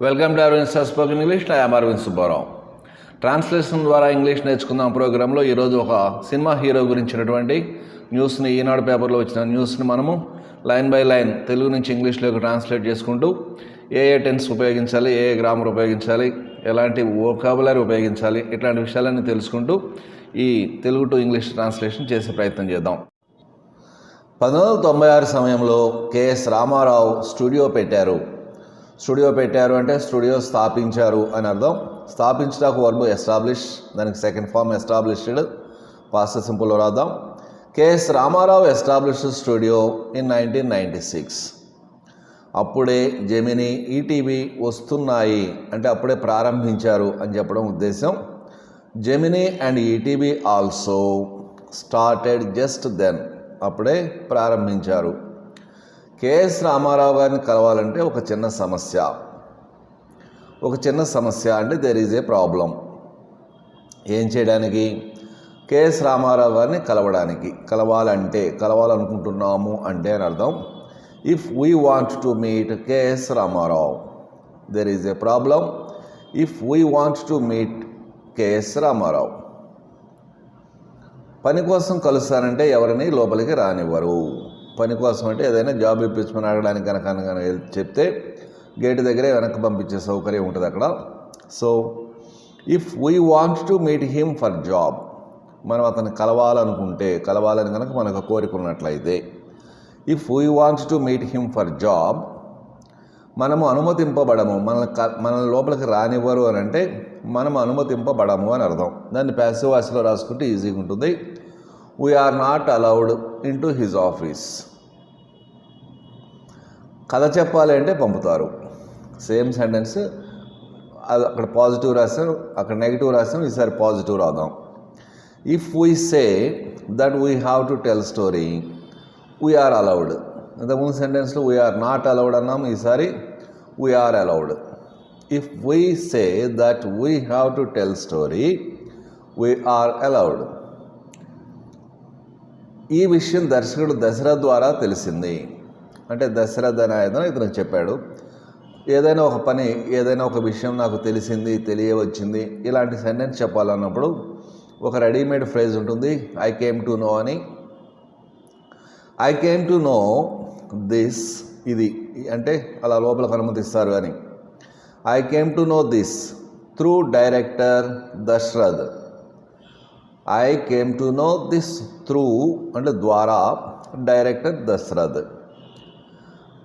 Welcome to Arvind sir spoken English నా am Arvind Subbarao translation ద్వారా English నేర్చుకుందాం ప్రోగ్రాంలో ఈరోజు ఒక సినిమా హీరో గురించినటువంటి న్యూస్ని ఈనాడు పేపర్లో వచ్చిన న్యూస్ని మనము లైన్ బై లైన్ తెలుగు నుంచి ఇంగ్లీష్లోకి ట్రాన్స్లేట్ చేసుకుంటూ ఏ ఏ టెన్స్ ఉపయోగించాలి ఏ ఏ గ్రామర్ ఉపయోగించాలి ఎలాంటి ఓకాబులరీ ఉపయోగించాలి ఇట్లాంటి విషయాలన్నీ తెలుసుకుంటూ ఈ తెలుగు టు ఇంగ్లీష్ ట్రాన్స్లేషన్ చేసే ప్రయత్నం చేద్దాం. పంతొమ్మిది వందల తొంభై ఆరు సమయంలో కెఎస్ రామారావు స్టూడియో పెట్టారు. స్టూడియో పెట్టారు అంటే స్టూడియో స్థాపించారు అని అర్థం. స్థాపించడానికి వర్బు ఎస్టాబ్లిష్ దానికి సెకండ్ ఫామ్ ఎస్టాబ్లిష్డ్. పాస్ట్ సింపుల్లో రాద్దాం. KS Ramarao established studio in nineteen ninety six. అప్పుడే జెమిని ఈటీవీ వస్తున్నాయి అంటే అప్పుడే ప్రారంభించారు అని చెప్పడం ఉద్దేశం. Gemini and ETV also started just then అప్పుడే ప్రారంభించారు. కేఎస్ రామారావు గారిని కలవాలంటే ఒక చిన్న సమస్య. ఒక చిన్న సమస్య అంటే దెర్ ఈజ్ ఏ ప్రాబ్లం ఏం చేయడానికి? కేఎస్ రామారావు గారిని కలవడానికి. కలవాలంటే కలవాలనుకుంటున్నాము అంటే అని అర్థం. If we want to meet KS Ramarao there is a problem if we want to meet KS Ramarao పని కోసం కలుస్తానంటే ఎవరిని? లోపలికి రానివ్వరు. పని కోసం అంటే ఏదైనా జాబ్ ఇప్పించమని అడగడానికి కనుక కనుక చెప్తే గేటు దగ్గరే వెనక్కి పంపించే సౌకర్యం ఉంటుంది అక్కడ. So if we want to meet him for job మనం అతను కలవాలనుకుంటే కలవాలని కనుక మనకు కోరిక ఉన్నట్లయితే if we want to meet him for job మనము అనుమతింపబడము మన మన లోపలికి రానివ్వరు అని అంటే మనం అనుమతింపబడము అని అర్థం. దాన్ని ప్యాసివ్ వాయిస్లో రాసుకుంటే ఈజీగా ఉంటుంది. We are not allowed in to his office కథ చెప్పాలి అంటే పంపుతారు. సేమ్ సెంటెన్స్ అది అక్కడ పాజిటివ్ రాసాం అక్కడ నెగిటివ్ రాసాం ఈసారి పాజిటివ్ రాద్దాం. If we say that we have to tell story we are allowed ఇంతకుముందు సెంటెన్స్లో వీఆర్ నాట్ అలౌడ్ అన్నాం ఈసారి we are allowed if we say that we have to tell story we are allowed ఈ విషయం దర్శకుడు దసరా ద్వారా తెలిసింది. అంటే దశరథ అనే ఇతను చెప్పాడు. ఏదైనా ఒక పని ఏదైనా ఒక విషయం నాకు తెలిసింది తెలియవచ్చింది ఇలాంటి సెంటెన్స్ చెప్పాలన్నప్పుడు ఒక రెడీమేడ్ ఫ్రేజ్ ఉంటుంది ఐ కేమ్ టు నో అని. I came to know this ఇది అంటే అలా లోపలికి అనుమతిస్తారు అని. I came to know this through director Dasharath. I came to know this through అంటే ద్వారా డైరెక్టర్ దశరథ్.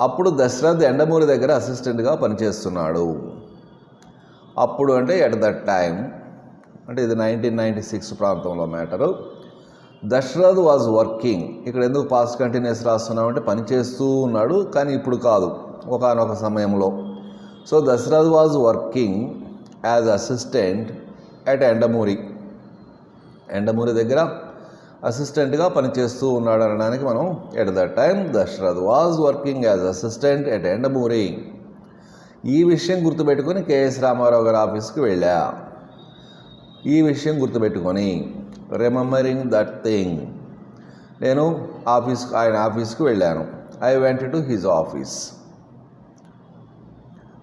అప్పుడు దశరథ్ ఎండమూరి దగ్గర అసిస్టెంట్గా పనిచేస్తున్నాడు. అప్పుడు అంటే ఎట్ దట్ టైం అంటే ఇది నైన్టీన్ నైంటీ సిక్స్ ప్రాంతంలో మ్యాటరు దశరథ్ వాజ్ వర్కింగ్ ఇక్కడ ఎందుకు పాస్ట్ కంటిన్యూస్ రాస్తున్నామంటే పనిచేస్తూ ఉన్నాడు కానీ ఇప్పుడు కాదు ఒకనొక సమయంలో. So Dasharath was working as assistant at Yandamuri Yandamuri దగ్గర అసిస్టెంట్గా పనిచేస్తూ ఉన్నాడు అనడానికి మనం at the time Dasharath was working as assistant at Yandamuri ఈ విషయం గుర్తుపెట్టుకొని కేఎస్ రామారావు గారి ఆఫీస్కి వెళ్ళా. ఈ విషయం గుర్తుపెట్టుకొని రిమెంబరింగ్ దట్ థింగ్. నేను ఆఫీస్ ఆయన ఆఫీస్కి వెళ్ళాను. I went to his office.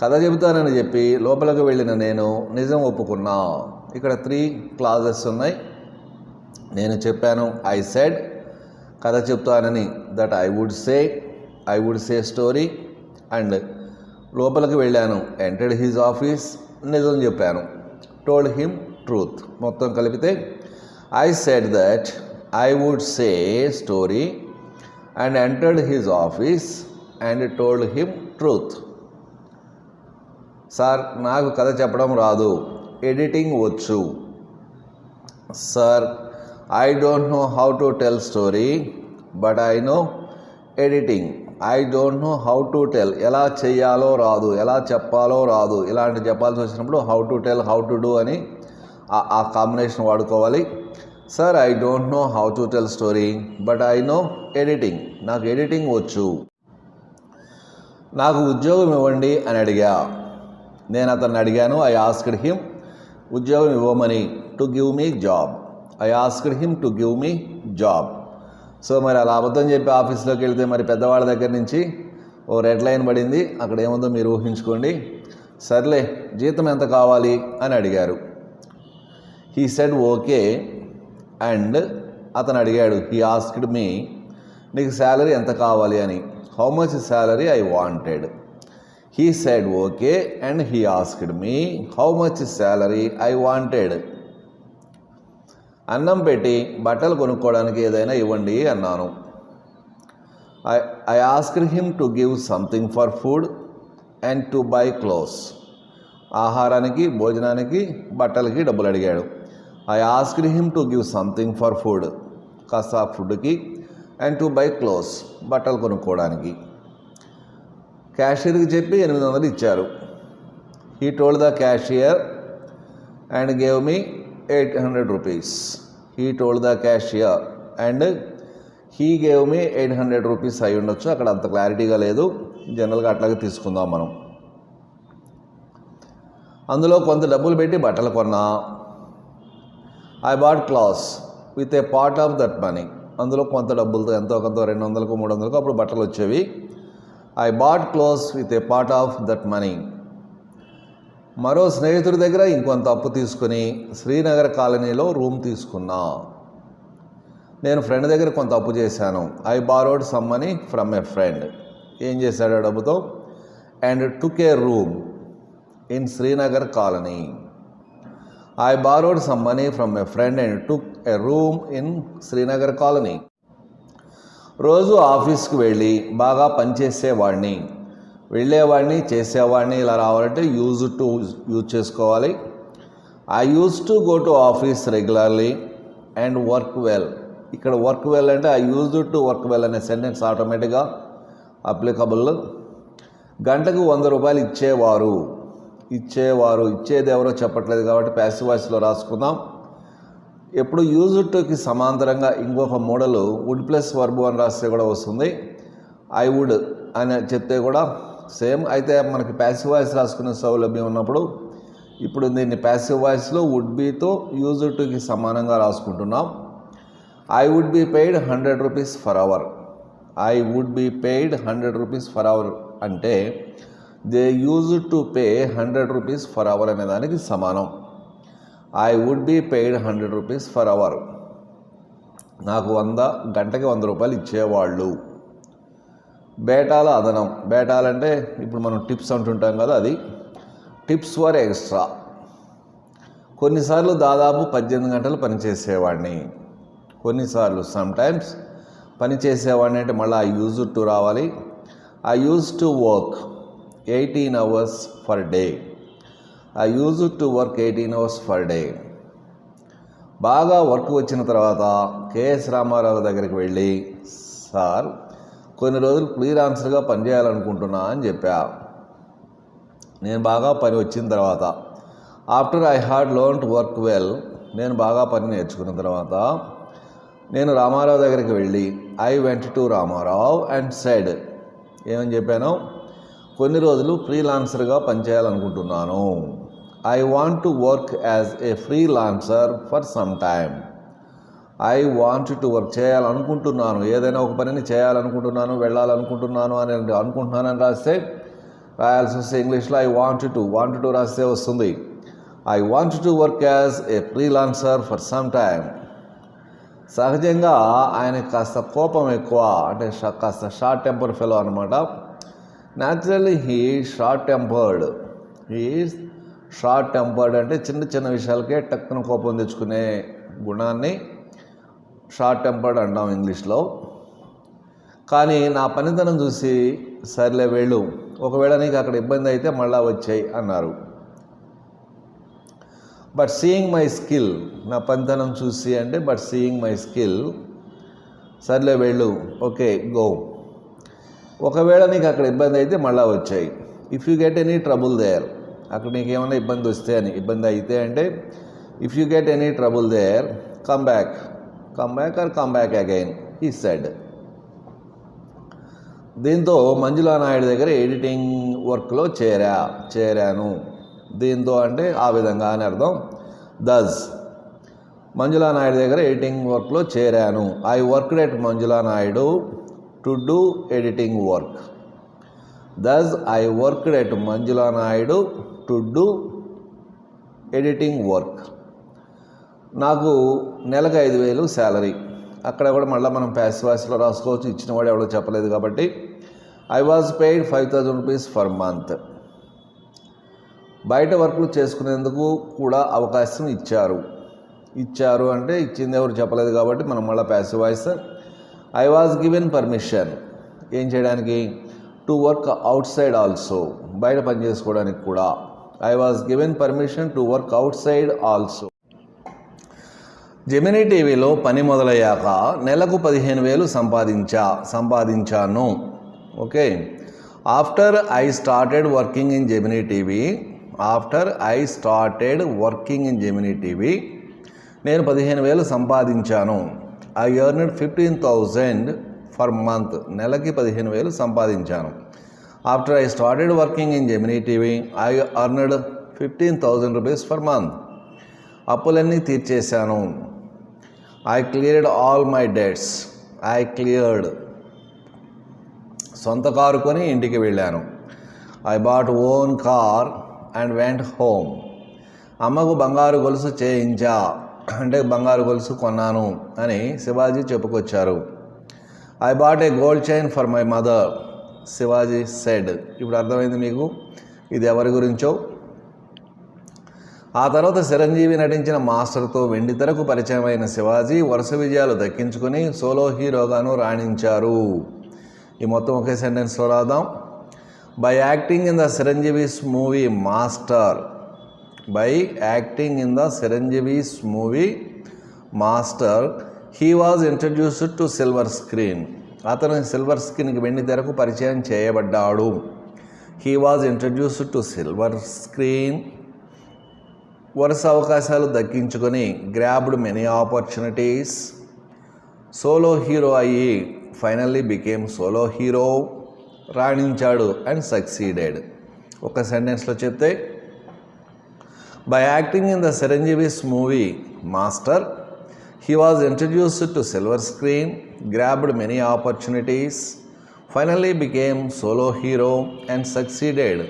కథ చెబుతానని చెప్పి లోపలికి వెళ్ళిన నేను నిజం ఒప్పుకున్నా. ఇక్కడ త్రీ క్లాజెస్ ఉన్నాయి. నేను చెప్పాను ఐ సెడ్ కథ చెప్తానని that I would say I would say story and లోపలికి వెళ్ళాను ఎంటర్డ్ హిజ్ ఆఫీస్ నిజం చెప్పాను టోల్డ్ హిమ్ ట్రూత్ మొత్తం కలిపితే I said that I would say story and entered his office and told him truth sir నాకు కథ చెప్పడం రాదు ఎడిటింగ్ వచ్చు. Sir I don't know how to tell story but I know editing I don't know how to tell ఎలా చేయాలో రాదు ఎలా చెప్పాలో రాదు. ఇలాంటి చెప్పాల్సి వచ్చినప్పుడు how to tell how to do అని ఆ కాంబినేషన్ వాడుకోవాలి. Sir I don't know how to tell story but I know editing నాకు ఎడిటింగ్ వచ్చు. నాకు ఉద్యోగం ఇవ్వండి అని అడిగా. నేను అతన్ని అడిగాను ఐ ఆస్క్డ్ హిమ్ ఉద్యోగం ఇవ్వమని to give me job I asked him to give me job so మరి అలా అబద్ధం చెప్పి ఆఫీస్లోకి వెళ్తే మరి పెద్దవాళ్ళ దగ్గర నుంచి ఓ రెడ్ లైన్ పడింది. అక్కడ ఏముందో మీరు ఊహించుకోండి. సర్లే జీతం ఎంత కావాలి అని అడిగారు. హీ సెడ్ ఓకే అండ్ అతను అడిగాడు హీ ఆస్క్డ్ మీ నీకు శాలరీ ఎంత కావాలి అని? How much salary I wanted he said okay and he asked me how much salary I wanted అన్నం పెట్టి బట్టలు కొనుక్కోవడానికి ఏదైనా ఇవ్వండి అన్నాను. I I asked him to give something for food and to buy clothes ఆహారానికి భోజనానికి బట్టలకి డబ్బులు అడిగాడు. I asked him to give something for food కాస్త ఫుడ్కి అండ్ టు బై క్లోత్స్ బట్టలు కొనుక్కోవడానికి. క్యాషియర్కి చెప్పి ఎనిమిది వందలు ఇచ్చారు. He told the cashier and gave me eight hundred rupees he told the cashier and he gave me eight hundred rupees అయి ఉండొచ్చు. అక్కడ అంత క్లారిటీగా లేదు. జనరల్గా అట్లాగే తీసుకుందాం మనం. అందులో కొంత డబ్బులు పెట్టి బట్టలు కొన్నా. I bought clothes with a part of that money అందులో కొంత డబ్బులతో ఎంతో కొంత రెండు వందలకు మూడు వందలకు అప్పుడు బట్టలు వచ్చేవి. I bought clothes with a part of that money మరో స్నేహితుడి దగ్గర ఇంకొంత అప్పు తీసుకుని శ్రీనగర్ కాలనీలో రూమ్ తీసుకున్నా. నేను ఫ్రెండ్ దగ్గర కొంత అప్పు చేశాను. I borrowed some money from a friend. ఏం చేశాడు డబ్బుతో? And took a room in Srinagar colony. I borrowed some money from a friend and took a room in Srinagar colony. రోజు ఆఫీస్కి వెళ్ళి బాగా పనిచేసేవాడిని వెళ్ళేవాడిని చేసేవాడిని ఇలా రావాలంటే యూజ్ టు యూజ్ చేసుకోవాలి. I use to go to office regularly and work well ఇక్కడ వర్క్ వెల్ అంటే I use to work well అనే సెంటెన్స్ ఆటోమేటిక్గా అప్లికబుల్ గంటకు వంద రూపాయలు ఇచ్చేవారు. ఇచ్చేవారు. ఇచ్చేది ఎవరో చెప్పట్లేదు కాబట్టి ప్యాసివ్ వాయిస్లో రాసుకుందాం. ఎప్పుడు యూజ్ టుకి సమాంతరంగా ఇంకొక మోడల్ వుడ్ ప్లస్ వర్బు అని రాస్తే కూడా వస్తుంది. ఐ వుడ్ అని చెప్తే కూడా సేమ్ అయితే మనకి ప్యాసివ్ వాయిస్ రాసుకునే సౌలభ్యం ఉన్నప్పుడు ఇప్పుడు దీన్ని ప్యాసివ్ వాయిస్లో వుడ్ బీతో యూజ్ టుకి సమానంగా రాసుకుంటున్నాం. I would be paid hundred rupees for hour I would be paid hundred rupees for hour అంటే they use to pay hundred rupees for hour అనే దానికి సమానం. I would be paid hundred rupees for hour నాకు వంద గంటకి వంద రూపాయలు ఇచ్చేవాళ్ళు. బేటాల అదనం. బేటాలంటే ఇప్పుడు మనం టిప్స్ అంటుంటాం కదా అది. Tips were extra. కొన్నిసార్లు దాదాపు పద్దెనిమిది గంటలు పనిచేసేవాడిని. కొన్నిసార్లు సమ్టైమ్స్ పనిచేసేవాడిని పని చేసేవాడిని అంటే మళ్ళీ ఐ యూజ్ టు రావాలి. I use to work eighteen hours for day. I use to work eighteen hours for day. బాగా వర్క్ వచ్చిన తర్వాత కేఎస్ రామారావు దగ్గరికి వెళ్ళి సార్ కొన్ని రోజులు ఫ్రీలాన్సర్గా పనిచేయాలనుకుంటున్నా అని చెప్పా. నేను బాగా పని వచ్చిన తర్వాత after I had learnt to work well నేను బాగా పని నేర్చుకున్న తర్వాత నేను రామారావు దగ్గరికి వెళ్ళి I went to Ramarao and said ఏమని చెప్పాను? కొన్ని రోజులు ఫ్రీలాన్సర్గా పనిచేయాలనుకుంటున్నాను. I want to work as a freelancer for some time I want to work చేయాలనుకుంటున్నాను. ఏదైనా ఒక పనిని చేయాలనుకుంటున్నాను వెళ్ళాలనుకుంటున్నాను అని అనుకుంటున్నానని రాస్తే రాయాల్సి వస్తే ఇంగ్లీష్లో I want to want to రాస్తే వస్తుంది. I want to work as a freelancer for some time సహజంగా ఆయన కాస్త కోపం ఎక్కువ అంటే షా- కాస్త షార్ట్ టెంపర్ ఫెలో అనమాట naturally he short tempered he short tempered అంటే చిన్న చిన్న విషయాలకే టక్కున కోపం తెచ్చుకునే గుణాన్ని షార్ట్ టెంపర్డ్ అంటాం ఇంగ్లీష్లో. కానీ నా పనితనం చూసి సర్లే వెళ్ళు ఒకవేళ నీకు అక్కడ ఇబ్బంది అయితే మళ్ళా వచ్చాయి అన్నారు. బట్ సీయింగ్ మై స్కిల్ నా పనితనం చూసి అంటే బట్ సీయింగ్ మై స్కిల్ సర్లే వెళ్ళు ఓకే గో. ఒకవేళ నీకు అక్కడ ఇబ్బంది అయితే మళ్ళా వచ్చాయి. If you get any trouble there అక్కడ నీకు ఏమైనా ఇబ్బంది వస్తే అని ఇబ్బంది అయితే అంటే if you get any trouble there come back come back or come back again he said దీంతో మంజులా నాయుడు దగ్గర ఎడిటింగ్ వర్క్లో చేరా చేరాను. దీంతో అంటే ఆ విధంగా అని అర్థం. దజ్ మంజులా నాయుడు దగ్గర ఎడిటింగ్ వర్క్లో చేరాను. I work at Manjula Naidu to do editing work thus I worked at Manjula Naidu to do editing work నాకు నెలకు ఐదు వేలు శాలరీ. అక్కడ కూడా మళ్ళీ మనం ప్యాస్ వాయిస్లో రాసుకోవచ్చు. ఇచ్చిన వాడు ఎవడో చెప్పలేదు కాబట్టి. I was paid five thousand rupees for month. బయట వర్క్లు చేసుకునేందుకు కూడా అవకాశం ఇచ్చారు. ఇచ్చారు అంటే ఇచ్చింది ఎవరు చెప్పలేదు కాబట్టి మనం మళ్ళీ passive voice. I was given permission. ఏం చేయడానికి? To work outside also. బయట పని చేసుకోవడానికి కూడా. I was given permission to work outside also. Gemini టీవీలో పని మొదలయ్యాక నెలకు పదిహేను వేలు సంపాదించా సంపాదించాను. Okay. After I started working in Gemini TV after I started working in Gemini TV నేను పదిహేను వేలు సంపాదించాను. I earned fifteen thousand for month నెలకి పదిహేను వేలు సంపాదించాను. After I started working in Gemini TV I earned fifteen thousand rupees for month. అప్పులన్నీ తీర్చేశాను. I cleared all my debts I cleared సొంత కారు కొని ఇంటికి వెళ్ళాను. I bought own car and went home అమ్మకు బంగారు గొలుసు చేయించా. అంటే బంగారు గొలుసు కొన్నాను అని శివాజీ చెప్పుకొచ్చారు. I bought a gold chain for my mother Shivaji said ఇప్పుడు అర్థమైంది మీకు? ఇది ఎవరి గురించో? ఆ తర్వాత చిరంజీవి నటించిన మాస్టర్తో వెండితెరకు పరిచయమైన శివాజీ వరుస విజయాలు దక్కించుకుని సోలో హీరోగాను రాణించారు. ఈ మొత్తం ఒకే సెంటెన్స్లో రాద్దాం. By acting in the Chiranjeevi's movie Master by acting in the Chiranjeevi's movie Master he was introduced to silver screen అతను సిల్వర్ స్క్రీన్కి వెండి తెరకు పరిచయం చేయబడ్డాడు. He was introduced to silver screen వరుస అవకాశాలు దక్కించుకొని grabbed many opportunities solo hero అయ్యి finally became solo hero రాణించాడు అండ్ సక్సీడెడ్ ఒక సెంటెన్స్లో చెప్తే by acting in the Chiranjeevi's movie Master he was introduced to silver screen grabbed many opportunities finally became solo hero and succeeded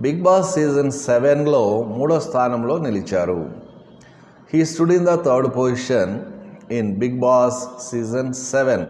Bigg Boss season సెవెన్లో మూడో స్థానంలో నిలిచారు. He stood in the third position in Bigg Boss season seven